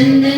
and then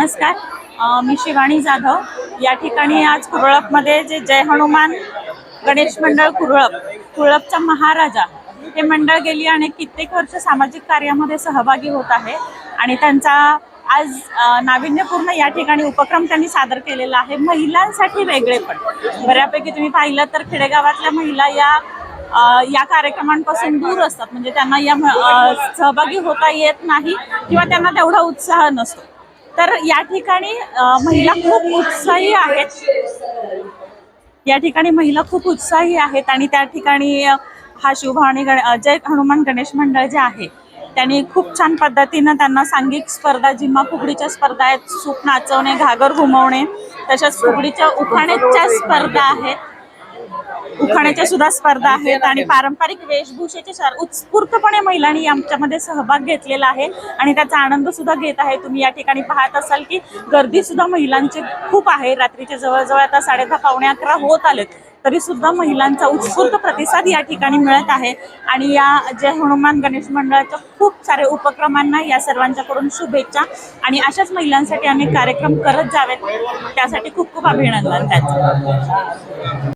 नमस्कार. मी शिवाणी जाधव. या ठिकाणी आज कुरळपमध्ये जे जय हनुमान गणेश मंडळ कुरळप कुरळपचा महाराजा हे मंडळ गेली आणि कित्येक वर्ष सामाजिक कार्यामध्ये सहभागी होत आहे आणि त्यांचा आज नाविन्यपूर्ण या ठिकाणी उपक्रम त्यांनी सादर केलेला आहे. महिलांसाठी वेगळे पण. बऱ्यापैकी तुम्ही पाहिलं तर खेडेगावातल्या महिला या या कार्यक्रमांपासून दूर असतात. म्हणजे त्यांना या सहभागी होता येत नाही किंवा त्यांना तेवढा उत्साह नसतो. तर या ठिकाणी महिला खूप उत्साही आहेत. या ठिकाणी महिला खूप उत्साही आहेत आणि त्या ठिकाणी हा शिवभावानी गण जय हनुमान गणेश मंडळ जे आहे त्यांनी खूप छान पद्धतीनं त्यांना सांघिक स्पर्धा जिम्मा फुगडीच्या स्पर्धा आहेत सूप नाचवणे घागर घुमवणे तशाच फुगडीच्या उखाण्याच्या स्पर्धा आहेत. उखाण्याच्या सुद्धा स्पर्धा आहेत आणि पारंपरिक वेशभूषेचे सर उत्स्फूर्तपणे महिलांनी आमच्यामध्ये सहभाग घेतलेला आहे आणि त्याचा आनंद सुद्धा घेत आहे. तुम्ही या ठिकाणी पाहत असाल की गर्दी सुद्धा महिलांची खूप आहे. रात्रीचे जवळजवळ आता साडे दहा पावणे अकरा होत आलेत. तरी सुद्धा महिलांचा उत्स्फूर्त प्रतिसाद या ठिकाणी मिळत आहे. आणि या जय हनुमान गणेश मंडळाच्या खूप सारे उपक्रमांना या सर्वांच्याकडून शुभेच्छा. आणि अशाच महिलांसाठी अनेक कार्यक्रम करत जावेत. त्यासाठी खूप खूप अभिनंदन त्याचं.